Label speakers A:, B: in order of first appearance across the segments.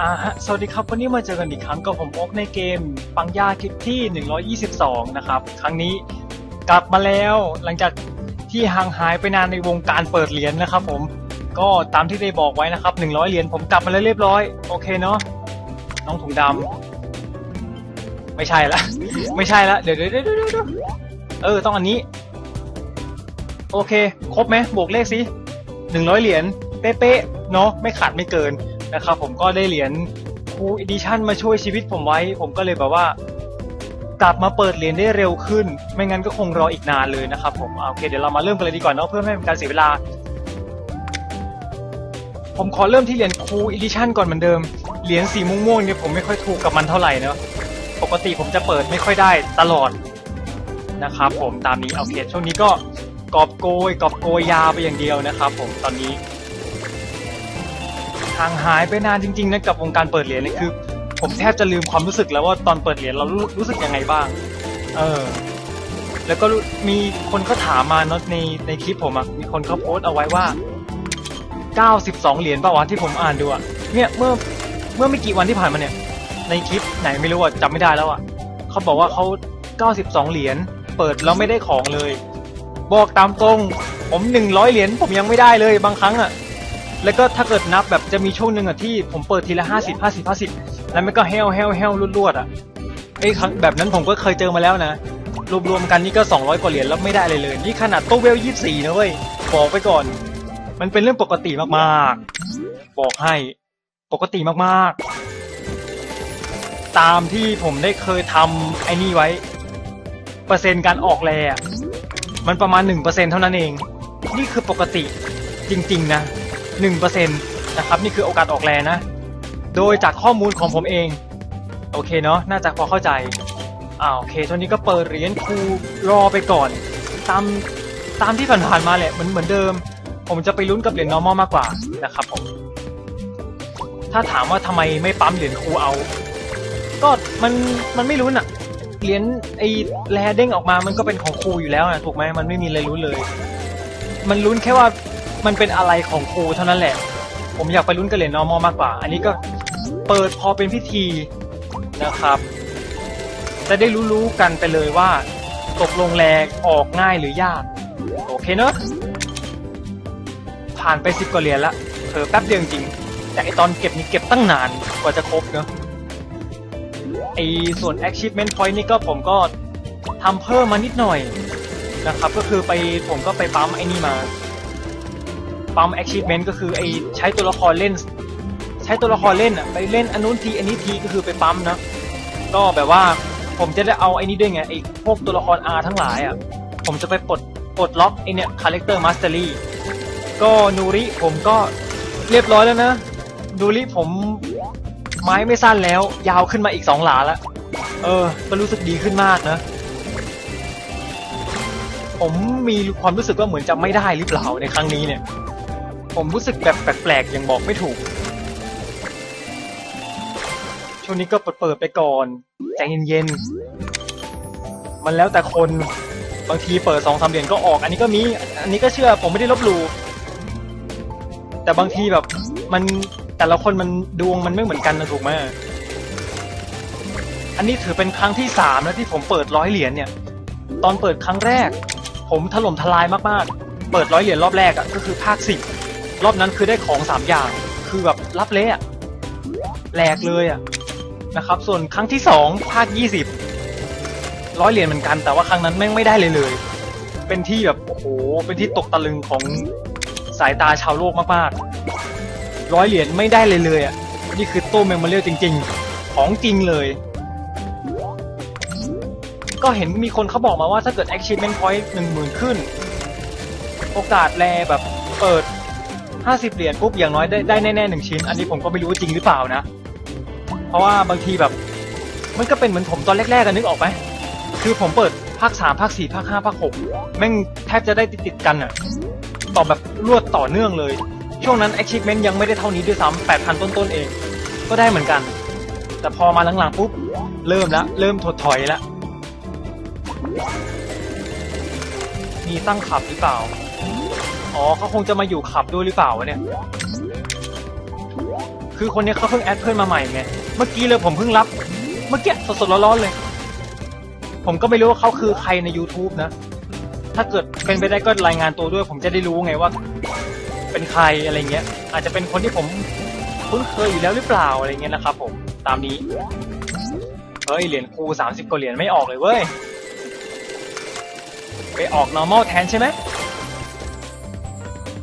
A: อ่าฮะ สวัสดีครับ วันนี้มาเจอกันอีกครั้งกับผมโอ๊กในเกม ปังย่าคลิปที่ 122 นะครับ ครั้งนี้กลับมาแล้วหลังจากที่ห่างหายไปนานในวงการเปิดเหรียญนะครับผม ก็ตามที่ได้บอกไว้นะครับ 100 เหรียญผมกลับมาแล้วเรียบร้อย โอเคเนาะ น้องถุงดำ ไม่ใช่ละ ไม่ใช่ละ เดี๋ยวเดี๋ยวเดี๋ยวเดี๋ยวเดี๋ยวเออ ต้องอันนี้ โอเค ครบไหมบวกเลขสิ100 เหรียญ เป๊ะๆ เนาะ ไม่ขาดไม่เกิน นะครับผมก็ได้เหรียญคูอีดิชั่นมาช่วยชีวิตผมไว้ ผมก็เลยแบบว่า กลับมาเปิดเหรียญได้เร็วขึ้น ไม่งั้นก็คงรออีกนานเลยนะครับผมอ่าโอเคเดี๋ยวเรามาเริ่มกันเลยดีกว่าเนาะเพื่อไม่ให้เป็นการเสียเวลา ผมขอเริ่มที่เหรียญคูอีดิชั่นก่อนเหมือนเดิมเหรียญสีม่วงๆเนี่ยผมไม่ค่อยถูกกับมันเท่าไหร่เนาะปกติผมจะเปิดไม่ค่อยได้ตลอดนะครับผมตามนี้โอเคช่วงนี้ก็กอบโกยกอบโกยยาไปอย่างเดียวนะครับผมตอนนี้ ห่างหายไปนานจริงๆนะกับวงการเปิดเหรียญนี่คือ ผมแทบจะลืมความรู้สึกแล้วว่าตอนเปิดเหรียญเรารู้รู้สึกยังไงบ้าง เออ แล้วก็มีคนเขาถามมาเนาะในในคลิปผมอะมีคนเขาโพสต์เอาไว้ว่า 92 เหรียญป่าวะที่ผมอ่านดูอะเนี่ยเมื่อเมื่อไม่กี่วันที่ผ่านมาเนี่ย ในคลิปไหนไม่รู้อะจำไม่ได้แล้วอะเขาบอกว่าเขา 92 เหรียญเปิดแล้วไม่ได้ของเลย บอกตามตรง ผม 100 เหรียญผมยังไม่ได้เลยบางครั้งอะ แล้วก็ถ้าเกิดนับแบบจะมีช่วงหนึ่งอะที่ผมเปิดทีละห้าสิบห้าสิบห้าสิบแล้วมันก็เฮลเฮลเฮลรวดๆอะไอ้ครั้งแบบนั้นผมก็เคยเจอมาแล้วนะ รวมๆกันนี่ก็สองร้อยกว่าเหรียญแล้วไม่ได้เลยเลย นี่ขนาดตู้เวลยี่สี่นะเว้ยบอกไปก่อน มันเป็นเรื่องปกติมากๆ บอกให้ปกติมากๆ ตามที่ผมได้เคยทำไอ้นี่ไว้ เปอร์เซ็นต์การออกแรมันประมาณหนึ่งเปอร์เซ็นเท่านั้นเอง นี่คือปกติจริง ๆ นะ หนึ่งเปอร์เซ็นต์นะครับนี่คือโอกาสออกแรงนะ โดยจากข้อมูลของผมเอง โอเคเนาะน่าจะพอเข้าใจอ่าโอเคช่วงนี้ก็เปิดเหรียญครูรอไปก่อน ตามตามที่ผ่านๆมาแหละเหมือนเหมือนเดิม ผมจะไปลุ้นกับเหรียญ normal มากกว่านะครับผมถ้าถามว่าทำไมไม่ปั๊มเหรียญครูเอา ก็มันมันไม่รู้น่ะเหรียญไอ้แลเด้งออกมามันก็เป็นของครูอยู่แล้วนะถูกไหมมันไม่มีอะไรรู้เลย มันลุ้นแค่ว่า มันเป็นอะไรของครูเท่านั้นแหละ ผมอยากไปลุ้นกับเหรียญ normal มากกว่า อันนี้ก็เปิดพอเป็นพิธีนะครับ จะได้รู้ๆกันไปเลยว่า ตกลงแรงออกง่ายหรือยาก โอเคเนอะผ่านไปสิบกว่าเหรียญละเธอแป๊บเดียวจริงแต่ไอตอนเก็บนี่เก็บตั้งนานกว่าจะครบเนอะไอส่วน achievement point นี่ก็ผมก็ทำเพิ่มมานิดหน่อยนะครับ ก็คือไปผมก็ไปปั๊มไอ้นี่มา ปั๊ม achievement ก็คือไอใช้ตัวละครเล่น ใช้ตัวละครเล่นอะไปเล่นอันนู้นทีอันนี้ทีก็คือไปปั๊มนะ ก็แบบว่าผมจะได้เอาไอ้นี้ด้วยไงไอ้พวกตัวละคร R ทั้งหลายอะผมจะไปปลดปลดล็อกไอเนี่ย character mastery ก็นูริผมก็เรียบร้อยแล้วนะนูริผมไม้ไม่สั้นแล้ว ยาวขึ้นมาอีกสองหลาแล้วเออ ก็รู้สึกดีขึ้นมากนะ ผมมีความรู้สึกว่าเหมือนจะไม่ได้หรือเปล่าในครั้งนี้เนี่ย ผมรู้สึกแบบแปลกๆยังบอกไม่ถูก ช่วงนี้ก็เปิดๆไปก่อนใจเย็นๆ มันแล้วแต่คน บางทีเปิดสองสามเหรียญก็ออก อันนี้ก็มี อันนี้ก็เชื่อผมไม่ได้ลบหลู่ แต่บางทีแบบมันแต่ละคนมันดวงมันไม่เหมือนกันนะถูกไหมอันนี้ถือเป็นครั้งที่สามแล้วที่ผมเปิดร้อยเหรียญเนี่ย ตอนเปิดครั้งแรก ผมถล่มทลายมากๆ เปิดร้อยเหรียญรอบแรกอะก็คือภาคสิบ รอบนั้นคือได้ของสามอย่าง คือแบบรับเละแหลกเลยอะนะครับ ส่วนครั้งที่สองภาคยี่สิบร้อยเหรียญเหมือนกัน แต่ว่าครั้งนั้นแม่งไม่ได้เลยเลย เป็นที่แบบโอ้โหเป็นที่ตกตะลึงของสายตาชาวโลกมากๆร้อยเหรียญไม่ได้เลยเลยอะนี่คือตู้เมมโมเรียลจริง ๆ ของจริงเลย ก็เห็นมีคนเขาบอกมาว่าถ้าเกิด achievement point หนึ่งหมื่นขึ้น โอกาสแลแบบเปิด 50 เหรียญปุ๊บอย่างน้อยได้ได้แน่ๆหนึ่งชิ้น อันนี้ผมก็ไม่รู้ว่าจริงหรือเปล่านะ เพราะว่าบางทีแบบ มันก็เป็นเหมือนผมตอนแรกๆกันนึกออกไหมคือผมเปิดภาคสามภาคสี่ภาคห้าภาคหกแม่งแทบจะได้ติดๆกันอะต่อแบบรวดต่อเนื่องเลย ช่วงนั้น achievement ยังไม่ได้เท่านี้ด้วยซ้ำ8,000 ต้นๆเอง ก็ได้เหมือนกัน แต่พอมาหลังๆปุ๊บเริ่มละเริ่มถดถอยละมีตั้งขับหรือเปล่า อ๋อเขาคงจะมาอยู่ขับด้วยหรือเปล่าวะเนี่ย คือคนนี้เขาเพิ่งแอดเพื่อนมาใหม่ไง เมื่อกี้เลยผมเพิ่งรับ เมื่อกี้สดๆร้อนๆเลย ผมก็ไม่รู้ว่าเขาคือใครใน YouTube นะ ถ้าเกิดเป็นไปได้ก็รายงานตัวด้วย ผมจะได้รู้ไงว่า เป็นใครอะไรเงี้ย อาจจะเป็นคนที่ผมคุ้นเคยอยู่แล้วหรือเปล่าอะไรเงี้ยนะครับผม ตามนี้ เฮ้ยเหรียญครูสามสิบกว่าเหรียญไม่ออกเลยเว้ย ไปออก normal แทนใช่ไหม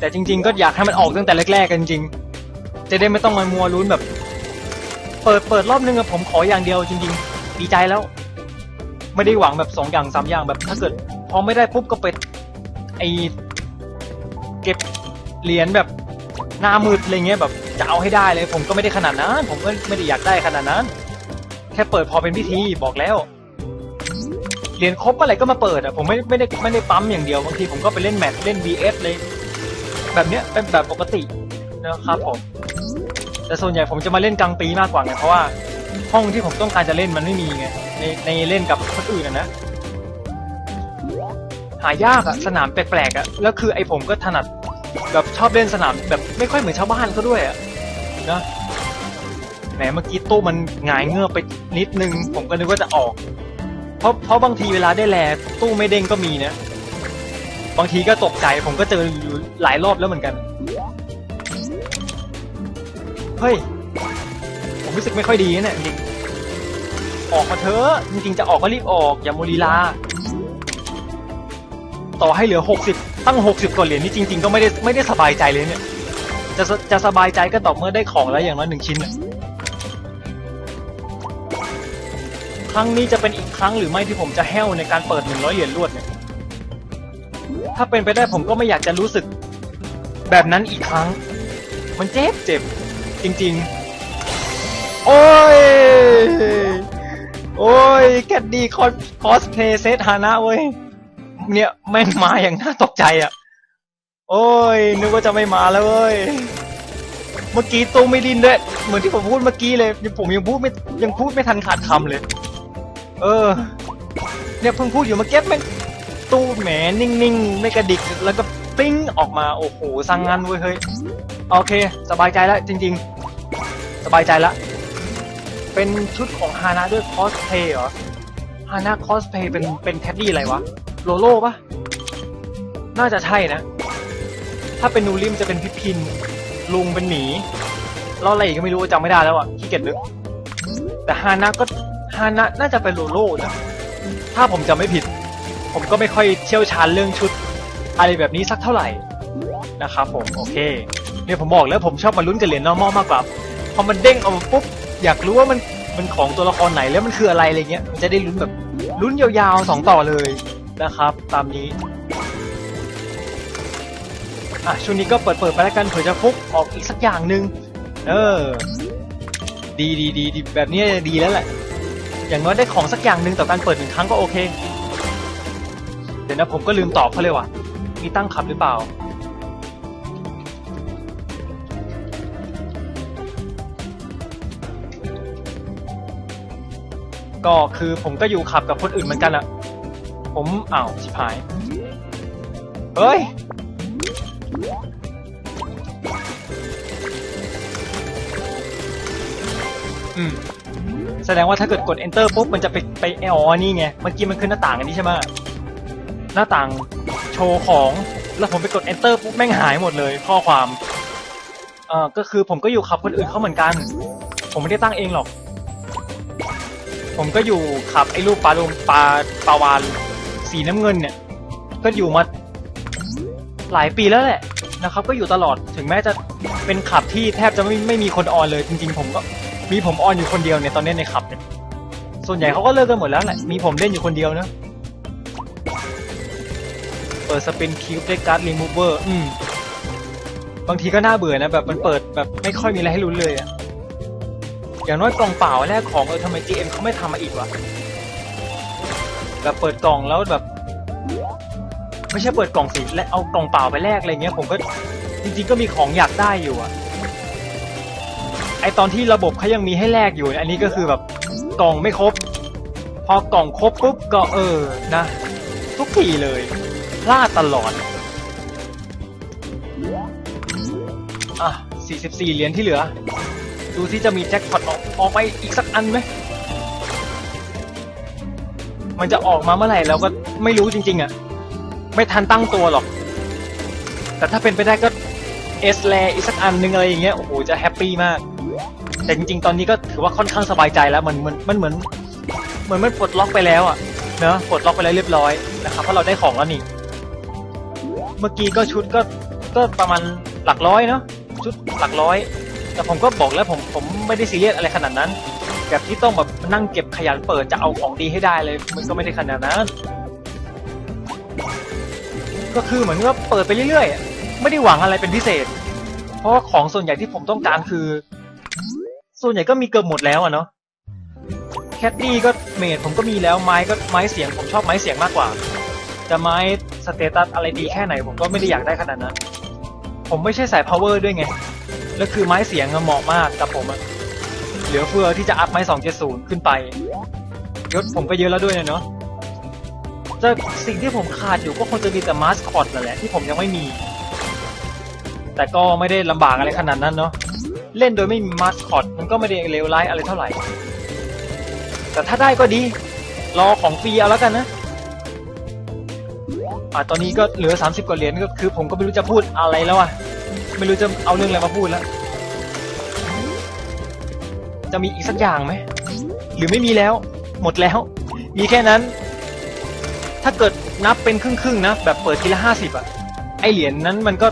A: แต่จริง ๆ ก็อยากให้มันออกตั้งแต่แรกๆกันจริงๆจะได้ไม่ต้องมามัวลุ้นแบบ เปิดเปิดรอบนึงอะผมขออย่างเดียวจริง ๆ ดีใจแล้ว ไม่ได้หวังแบบสองอย่างสามอย่างแบบ ถ้าเกิด พอไม่ได้ปุ๊บก็ไปไอเก็บเหรียญแบบหน้ามืดอะไรเงี้ยแบบจะเอาให้ได้เลย ผมก็ไม่ได้ขนาดนั้นผมก็ไม่ได้อยากได้ขนาดนั้น แค่เปิดพอเป็นพิธีบอกแล้วเหรียญครบเมื่อไหร่ก็มาเปิดอะผมไม่ไม่ได้ไม่ได้ปั๊มอย่างเดียวบางทีผมก็ไปเล่นแมตช์เล่น VS เลย แบบเนี้ยเป็นแบบปกตินะครับผม แต่ส่วนใหญ่ผมจะมาเล่นกลางปีมากกว่าไงเพราะว่าห้องที่ผมต้องการจะเล่นมันไม่มีไงในในเล่นกับคนอื่นอะนะหายากอะสนามแปลกๆอะแล้วคือไอผมก็ถนัดแบบชอบเล่นสนามแบบไม่ค่อยเหมือนชาวบ้านเขาด้วยอะนะแหมเมื่อกี้ตู้มันหงายเงือบไปนิดนึง ผมก็นึกว่าจะออก เพราะเพราะบางทีเวลาได้แลตู้ไม่เด้งก็มีนะ บางทีก็ตกใจผมก็เจออยู่หลายรอบแล้วเหมือนกัน เฮ้ย ผมรู้สึกไม่ค่อยดีนะเนี่ยจริงออกมาเถอะจริงๆจะออกก็รีบออก อย่าโมลีลา ต่อให้เหลือ 60 ตั้ง 60กว่าเหรียญนี่จริง ๆ ก็ไม่ได้ไม่ได้สบายใจเลยเนี่ย จะจะสบายใจก็ต่อเมื่อได้ของแล้วอย่างน้อยหนึ่งชิ้นครั้งนี้จะเป็นอีกครั้งหรือไม่ที่ผมจะแห้วในการเปิด100เหรียญรวดเนี่ย ถ้าเป็นไปได้ผมก็ไม่อยากจะรู้สึก แบบนั้นอีกครั้ง มันเจ็บเจ็บ จริง ๆ โอ้ย โอ้ยแคดดี้คอสคอสเพลย์เซตฮานะเว้ย เนี่ยแม่งมาอย่างน่าตกใจอะ โอ้ย นึกว่าจะไม่มาแล้วเว้ย เมื่อกี้ตู้ไม่ดินด้วย เหมือนที่ผมพูดเมื่อกี้เลย ผมยังพูดไม่ยังพูดไม่ทันขาดคำเลย เออ เนี่ยเพิ่งพูดอยู่เมื่อกี้แม่ง ตู้แหมนิ่งๆ ไม่กระดิกแล้วก็ปิ้งออกมาโอ้โหสั่งงานเว้ยเฮ้ยโอเค สบายใจแล้วจริง ๆ สบายใจแล้วเป็นชุดของฮานะด้วยคอสเพย์เหรอฮานะคอสเพย์เป็นเป็นแคดดี้อะไรวะโลโล่ปะน่าจะใช่นะ ถ้าเป็นนูริมจะเป็นพิพินลุงเป็นหมีแล้วอะไรอีกก็ไม่รู้จำไม่ได้แล้วอะขี้เกียจนึกแต่ฮานะก็ฮานะน่าจะเป็นโลโล่นะถ้าผมจำไม่ผิด ผมก็ไม่ค่อยเชี่ยวชาญเรื่องชุดอะไรแบบนี้สักเท่าไหร่นะครับผมโอเคเนี่ยผมบอกแล้วผมชอบมาลุ้นกับเหรียญ normal มากกว่าพอมันเด้งออกมาปุ๊บอยากรู้ว่ามันมันของตัวละครไหนแล้วมันคืออะไรอะไรเงี้ยมันจะได้ลุ้นแบบลุ้นยาวๆสองต่อเลยนะครับ ตามนี้อะช่วงนี้ก็เปิดเปิดไปแล้วกันเผื่อจะฟุกออกอีกสักอย่างหนึ่งเออ ดีดีดีดีแบบนี้ดีแล้วแหละ อย่างน้อยได้ของสักอย่างหนึ่งต่อการเปิดหนึ่งครั้งก็โอเค ดี๋ยวนะผมก็ลืมตอบเขาเลยว่ะ มีตั้งขับหรือเปล่า ก็คือผมก็อยู่ขับกับคนอื่นเหมือนกันอะผมอ้าวชิบหาย เฮ้ย อืม แสดงว่าถ้าเกิดกด enter ปุ๊บ มันจะไปไปอ๋อนี่ไง เมื่อกี้มันขึ้นหน้าต่างอันนี้ใช่ไหม หน้าต่างโชว์ของแล้วผมไปกด enter ปุ๊บแม่งหายหมดเลย ข้อความเอ่อก็คือผมก็อยู่ขับคนอื่นเขาเหมือนกัน ผมไม่ได้ตั้งเองหรอก ผมก็อยู่ขับไอ้รูปปลาลงปลาปลาวานสีน้ำเงินเนี่ย ก็อยู่มาหลายปีแล้วแหละนะครับ ก็อยู่ตลอดถึงแม้จะเป็นขับที่แทบจะไม่ไม่มีคนออนเลย จริง ๆ ผมก็มีผมออนอยู่คนเดียวเนี่ยตอนนี้ในขับเนี่ยส่วนใหญ่เขาก็เลิกกันหมดแล้วแหละมีผมเล่นอยู่คนเดียวนะ ปิดสปินคิวด้วยการ์ดรีมูเวอร์อืมบางทีก็น่าเบื่อนะแบบมันเปิดแบบไม่ค่อยมีอะไรให้ลุ้นเลยอะอย่างน้อยกล่องเปล่าแรกของเออทำไม GM เขาไม่ทำมาอีกวะแบบเปิดกล่องแล้วแบบ ไม่ใช่เปิดกล่องสิและเอากล่องเปล่าไปแลกอะไรเงี้ยผมก็จริงๆก็มีของอยากได้อยู่อะไอตอนที่ระบบเขายังมีให้แลกอยู่ อันนี้ก็คือแบบกล่องไม่ครบ พอกล่องครบปุ๊บก็เออนะ ทุกทีเลย พลาดตลอด อะ 44 เหรียญที่เหลือ ดูที่จะมีแจ็คพอตออกออกไปอีกสักอันไหม มันจะออกมาเมื่อไหร่เราก็ไม่รู้จริง ๆอะ่ะ ไม่ทันตั้งตัวหรอก แต่ถ้าเป็นไปได้ก็เอสแลอีกสักอันหนึงอะไรอย่างเงี้ย โอ้โห จะแฮปปี้มาก แต่จริง ๆ ตอนนี้ก็ถือว่าค่อนข้างสบายใจแล้วมันมันมันเหมือนเหมือนมันปลดล็อกไปแล้วอะ่ะเนอะปลดล็อกไปแล้วเรียบร้อยนะครับเพราะเราได้ของแล้วนี่ เมื่อกี้ก็ชุดก็ก็ประมาณหลักร้อยเนาะชุดหลักร้อย แต่ผมก็บอกแล้วผมผมไม่ได้ซีเรียสอะไรขนาดนั้น แบบที่ต้องแบบนั่งเก็บขยันเปิดจะเอาของดีให้ได้เลย มันก็ไม่ได้ขนาดนั้น ก็คือเหมือนว่าเปิดไปเรื่อยๆ ไม่ได้หวังอะไรเป็นพิเศษ เพราะของส่วนใหญ่ที่ผมต้องการคือ ส่วนใหญ่ก็มีเกือบหมดแล้วอะเนาะแคดดี้ก็เมดผมก็มีแล้วไม้ก็ไม้เสียงผมชอบไม้เสียงมากกว่า จะไม้สเตตัสอะไรดีแค่ไหน ผมก็ไม่ได้อยากได้ขนาดนั้น ผมไม่ใช่สาย power ด้วยไง แล้วคือไม้เสียงเหมาะมากกับผมอะเหลือเฟือที่จะอัพไม้270 ขึ้นไปยศผมก็เยอะแล้วด้วยเนาะจะสิ่งที่ผมขาดอยู่ก็คงจะมีแต่มาสคอตนั่นแหละที่ผมยังไม่มี แต่ก็ไม่ได้ลำบากอะไรขนาดนั้นเนาะเล่นโดยไม่มีมาสคอตมันก็ไม่ได้เลวร้ายอะไรเท่าไหร่ แต่ถ้าได้ก็ดี รอของฟรีเอาแล้วกันนะ อ่าตอนนี้ก็เหลือ 30 กว่าเหรียญก็คือ ผมก็ไม่รู้จะพูดอะไรแล้วอะไม่รู้จะเอาเรื่องอะไรมาพูดแล้ว จะมีอีกสักอย่างไหมหรือไม่มีแล้ว หมดแล้ว มีแค่นั้น ถ้าเกิดนับเป็นครึ่งๆนะแบบเปิดทีละห้าสิบอะไอเหรียญนนั้นมันก็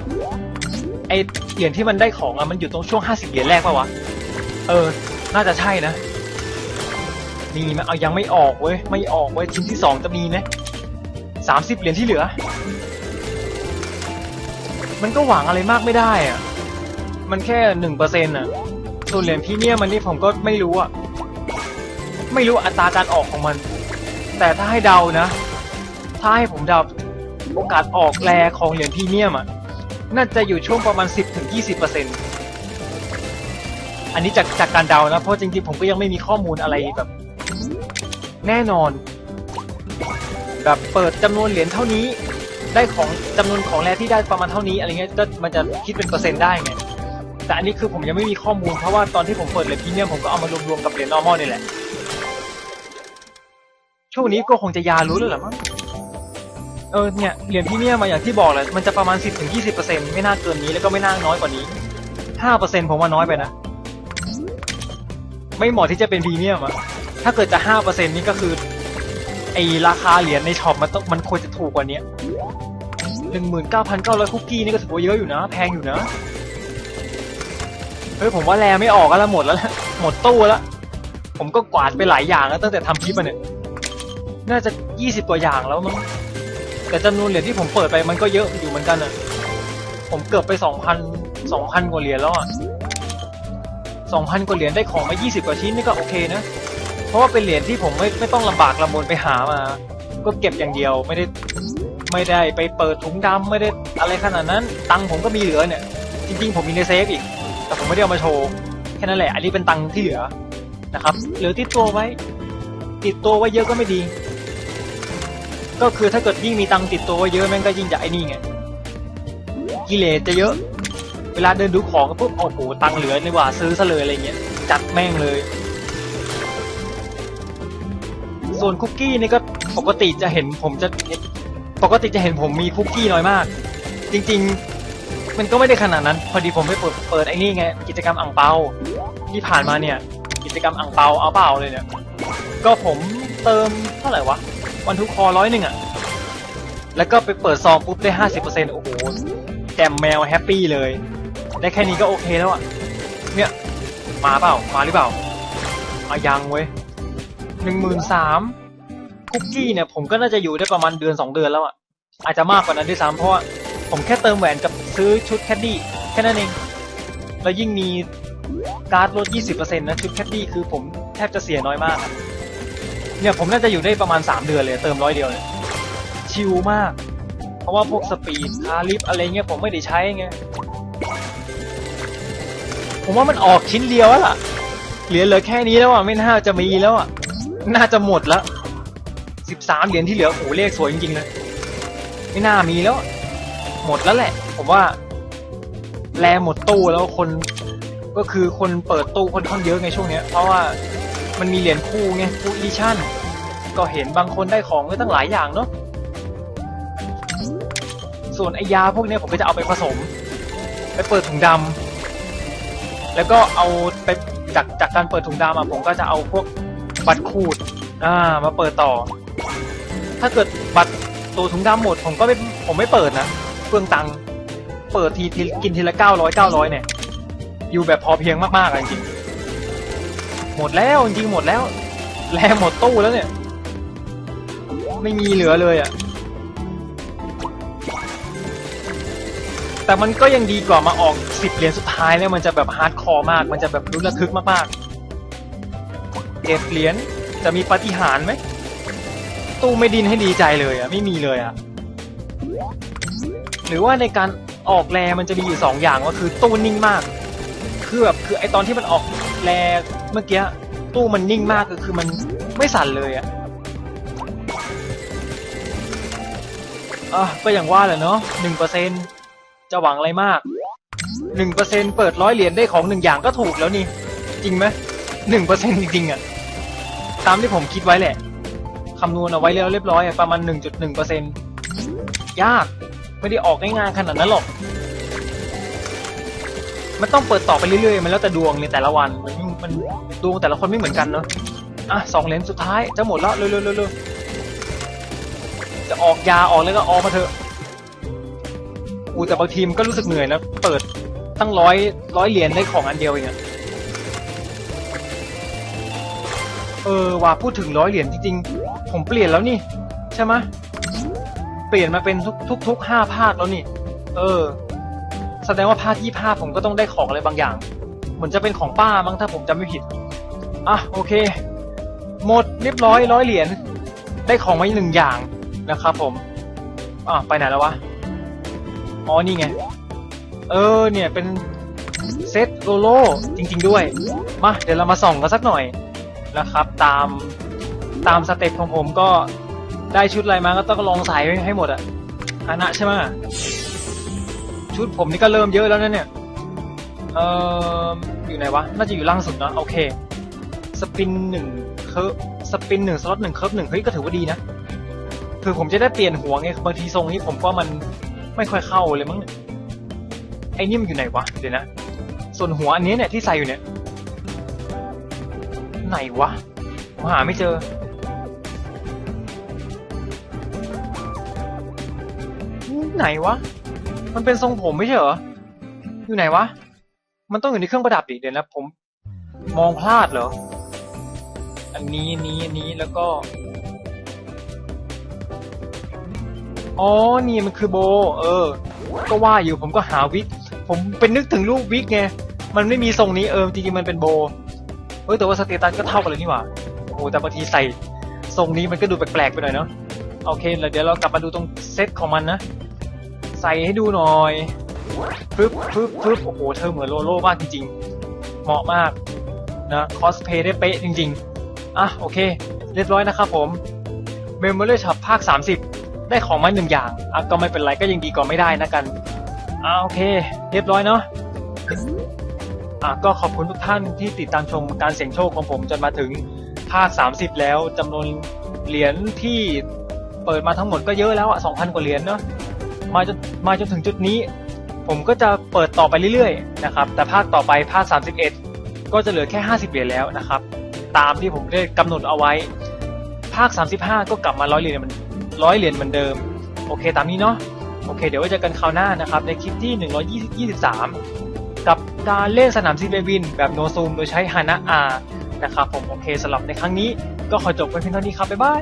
A: ไอเหรียญที่มันได้ของอะมันอยู่ตรงช่วงห้าสิบเหรียญแรกป่าวะเออ น่าจะใช่นะนี่มันเอายังไม่ออกเว้ยไม่ออกเว้ยชิ้นที่สองจะมีไหม 30 เหรียญที่เหลือ มันก็หวังอะไรมากไม่ได้อะมันแค่หนึ่งเปอร์เซ็นต์อะ ส่วนเหรียญพรีเนียมันนี่ผมก็ไม่รู้อะ ไม่รู้อัตราการออกของมัน แต่ถ้าให้เดานะ ถ้าให้ผมเดาโอกาสออกแรของเหรียญพรีเนียมอะ น่าจะอยู่ช่วงประมาณ 10-20%อันนี้จากจากการเดานะ เพราะจริงๆผมก็ยังไม่มีข้อมูลอะไรแบบ แน่นอน แบบเปิดจำนวนเหรียญเท่านี้ ได้ของจำนวนของแร่ที่ได้ประมาณเท่านี้อะไรเงี้ยก็มันจะคิดเป็นเปอร์เซ็นต์ได้ไงแต่อันนี้คือผมยังไม่มีข้อมูลเพราะว่าตอนที่ผมเปิดเหรียญพรีเมียมผมก็เอามารวมๆกับเหรียญ normal นี่แหละช่วงนี้ก็คงจะยารู้แล้วหละมั้งเออเนี่ยเหรียญพรีเมียมมาอย่างที่บอกแหละมันจะประมาณ 10-20%ไม่น่าเกินนี้แล้วก็ไม่น่าน้อยกว่านี้ 5%ผมว่าน้อยไปนะ ไม่เหมาะที่จะเป็นพรีเมียมอะถ้าเกิดจะ 5%นี่ก็คือ ไอราคาเหรียญในช็อปมันต้องมันควรจะถูกกว่านี้หนึ่งหมื่นเก้าพันเก้าร้อยคุกกี้นี่ก็ถือว่าเยอะอยู่นะ แพงอยู่นะ เฮ้ยผมว่าแลไม่ออกแล้วหมดแล้วหมดตู้แล้ว ผมก็กวาดไปหลายอย่างแล้วตั้งแต่ทำคลิปมาเนี่ย น่าจะยี่สิบกว่าอย่างแล้วมั้ง แต่จำนวนเหรียญที่ผมเปิดไปมันก็เยอะอยู่เหมือนกันอะ ผมเกือบไปสองพันสองพันกว่าเหรียญแล้วอะสองพันกว่าเหรียญได้ของมายี่สิบกว่าชิ้นนี่ก็โอเคนะ เพราะว่าเป็นเหรียญที่ผมไม่ไม่ต้องลำบากลำบนไปหามา ก็เก็บอย่างเดียวไม่ได้ไม่ได้ไปเปิดถุงดำไม่ได้อะไรขนาดนั้น ตังค์ผมก็มีเหลือเนี่ย จริง ๆ ผมมีในเซฟอีก แต่ผมไม่ได้เอามาโชว์แค่นั้นแหละ อันนี้เป็นตังค์ที่เหลือนะครับเหลือติดตัวไว้ ติดตัวไว้เยอะก็ไม่ดี ก็คือถ้าเกิดยิ่งมีตังค์ติดตัวไว้เยอะแม่งก็ยิ่งจะไอ้นี่ไงกิเลสจะเยอะ เวลาเดินดูของก็ปุ๊บโอ้โหตังค์เหลือนี่หว่าซื้อซะเลยอะไรเงี้ยจัดแม่งเลย ส่วนคุกกี้นี่ก็ปกติจะเห็นผมจะปกติจะเห็นผมมีคุกกี้น้อยมาก จริง ๆ มันก็ไม่ได้ขนาดนั้น พอดีผมไปเปิดเปิดไอ้นี่ไงกิจกรรมอ่างเปาที่ผ่านมาเนี่ย กิจกรรมอ่างเปาเอาเปล่าเลยเนี่ย ก็ผมเติมเท่าไหร่วะวันทุกคอร้อยหนึ่งอะแล้วก็ไปเปิดซองปุ๊บได้ห้าสิบเปอร์เซ็นต์โอ้โหแกมแมวแฮปปี้เลย ได้แค่นี้ก็โอเคแล้วอะเนี่ย มาเปล่า มาหรือเปล่าอายังเว้ย หนึ่งหมื่นสามคุกกี้เนี่ยผมก็น่าจะอยู่ได้ประมาณเดือนสองเดือนแล้วอะอาจจะมากกว่านั้นด้วยซ้ำเพราะว่าผมแค่เติมแหวนกับซื้อชุดแคดดี้แค่นั้นเอง แล้วยิ่งมีการ์ดลด 20%นะชุดแคดดี้คือผมแทบจะเสียน้อยมาก เนี่ยผมน่าจะอยู่ได้ประมาณ 3 เดือนเลย เติมร้อยเดียวเลยชิลมาก เพราะว่าพวกสปีดคาลิฟอะไรเงี้ยผมไม่ได้ใช้ไง ผมว่ามันออกชิ้นเดียวแล้วล่ะ เหลือเหลือแค่นี้แล้วอะ ไม่น่าจะมีแล้วอะ น่าจะหมดแล้ว13เหรียญที่เหลือโอ้เลขสวยจริงๆเลยไม่น่ามีแล้ว หมดแล้วแหละ ผมว่า แลหมดตู้แล้วคนก็คือคนเปิดตู้คนค่อนเยอะไงช่วงเนี้ย เพราะว่ามันมีเหรียญคู่ไงคู่อีชั่น ก็เห็นบางคนได้ของไว้ตั้งหลายอย่างเนาะส่วนไอยาพวกนี้ผมก็จะเอาไปผสม ไปเปิดถุงดำแล้วก็เอาไปจากจากการเปิดถุงดำอะผมก็จะเอาพวก บัตรขูด อ่า มาเปิดต่อ ถ้าเกิดบัตรตัวถุงดำหมด ผมก็ไม่ผมไม่เปิดนะเปลืองตังค์เปิดทีทีกินทีละเก้าร้อยเก้าร้อยเนี่ย อยู่แบบพอเพียงมากๆอะจริงๆหมดแล้วจริงๆหมดแล้ว แลหมดตู้แล้วเนี่ย ไม่มีเหลือเลยอะ่ะแต่มันก็ยังดีกว่ามาออกสิบเหรียญสุดท้ายเนี่ยมันจะแบบฮาร์ดคอร์มาก มันจะแบบรุนระทึกมากๆ เก็บเหรียญจะมีปฏิหารไหม ตู้ไม่ดินให้ดีใจเลยอะ่ะไม่มีเลยอะ่ะหรือว่าในการออกแรมันจะมีอยู่สองอย่างก็คือตู้นิ่งมาก คือแบบคือไอตอนที่มันออกแรเมื่อกี้ตู้มันนิ่งมากก็คือมันไม่สั่นเลยอะอะก็อย่างว่าแหละเนาะหนึ่งเปอร์เซ็นจะหวังอะไรมากหนึ่งเปอร์เซ็นเปิดร้อยเหรียญได้ของหนึ่งอย่างก็ถูกแล้วนี่ จริงไหม หนึ่งเปอร์เซ็นจริงๆอะ ตามที่ผมคิดไว้แหละ คำนวณเอาไว้แล้วเรียบร้อยอะประมาณหนึ่งจุดหนึ่งเปอร์เซ็นยาก ไม่ได้ออกง่ายๆขนาดนั้นหรอก มันต้องเปิดต่อไปเรื่อยๆ มันแล้วแต่ดวงในแต่ละวัน มันมันดวงแต่ละคนไม่เหมือนกันเนาะ อะสองเหรียญสุดท้ายจะหมดแล้วเร็วๆๆจะออกยาออกแล้วก็ออกมาเถอะอูแต่บางทีมก็รู้สึกเหนื่อยนะ เปิดตั้งร้อยร้อยเหรียญได้ของอันเดียวเองอะ ออว่าพูดถึงร้อยเหรียญจริงๆ ผมเปลี่ยนแล้วนี่ ใช่ไหมเปลี่ยนมาเป็นทุกทุกห้าภาคแล้วนี่ เออ แสดงว่าภาคยี่ภาคผมก็ต้องได้ของอะไรบางอย่าง เหมือนจะเป็นของป้ามั้งถ้าผมจำไม่ผิด อะโอเค หมดเรียบร้อยร้อยเหรียญได้ของมาหนึ่งอย่างนะครับผม อะไปไหนแล้ววะ อ๋อนี่ไง เออเนี่ยเป็นเซตโลโลจริง ๆ ด้วย มาเดี๋ยวเรามาส่องกันสักหน่อย นะครับ ตามตามสเต็ปของผมก็ได้ชุดอะไรมาก็ต้องลองใส่ให้หมดอะอานะใช่ไหมชุดผมนี่ก็เริ่มเยอะแล้วนะเนี่ยเอ่ออยู่ไหนวะ น่าจะอยู่ล่างสุดเนะโอเค สปินหนึ่งเคิร์ฟสปินหนึ่งสล็อตหนึ่งเคิร์ฟหนึ่งเฮ้ยก็ถือว่าดีนะ คือผมจะได้เปลี่ยนหัวไงบางทีทรงนี้ผมก็มันไม่ค่อยเข้าเลยมั้งเนี่ยไอ้นี่มันอยู่ไหนวะเดี๋ยวนะ ส่วนหัวอันนี้เนี่ยที่ใส่อยู่เนี่ย ไหนวะผมหาไม่เจอ ไหนวะ มันเป็นทรงผมไม่ใช่เหรอ อยู่ไหนวะ มันต้องอยู่ในเครื่องประดับดิเดี๋ยวนะผมมองพลาดเหรอ อันนี้นนี้อันนี้แล้วก็ อ๋อ นี่มันคือโบ เออ ก็ว่าอยู่ผมก็หาวิก ผมเป็นนึกถึงรูปวิกไง มันไม่มีทรงนี้เออจริงๆมันเป็นโบ ฮ้ยแต่ว่าสเตตัสก็เท่ากันเลยนี่หว่าโอ้โหแต่บางทีใส่ทรงนี้มันก็ดูแปลกๆไปหน่อยเนาะโอเคแล้วเดี๋ยวเรากลับมาดูตรงเซตของมันนะ ใส่ให้ดูหน่อยปึ๊บปึ๊บปึ๊บโอ้โหเธอเหมือนโลโลมากจริงๆ เหมาะมากนะคอสเพย์ได้เป๊ะจริงๆ อะโอเค เรียบร้อยนะครับผม Memory Shop ภาค 30 ได้ของมาหนึ่งอย่างอะก็ไม่เป็นไรก็ยังดีกว่าไม่ได้นะกันอะโอเค เรียบร้อยเนาะ ก็ขอบคุณทุกท่านที่ติดตามชมการเสี่ยงโชคของผมจนมาถึงภาค 30 แล้วจำนวนเหรียญที่เปิดมาทั้งหมดก็เยอะแล้วอะ2,000 กว่าเหรียญเนาะมาจนมาจนถึงจุดนี้ ผมก็จะเปิดต่อไปเรื่อยๆนะครับแต่ภาคต่อไปภาค 31 ก็จะเหลือแค่ 50 เหรียญแล้วนะครับตามที่ผมได้กำหนดเอาไว้ ภาค 35 ก็กลับมาร้อยเหรียญมันร้อยเหรียญเหมือนเดิม โอเคตามนี้เนาะโอเค เดี๋ยวไว้เจอกันคราวหน้านะครับในคลิปที่ 123 กับการเล่นสนามซีเบวินแบบโนซูมโดยใช้ฮานะอานะครับผมโอเคสำหรับในครั้งนี้ก็ขอจบไปเพียงเท่านี้ครับ บ๊ายบาย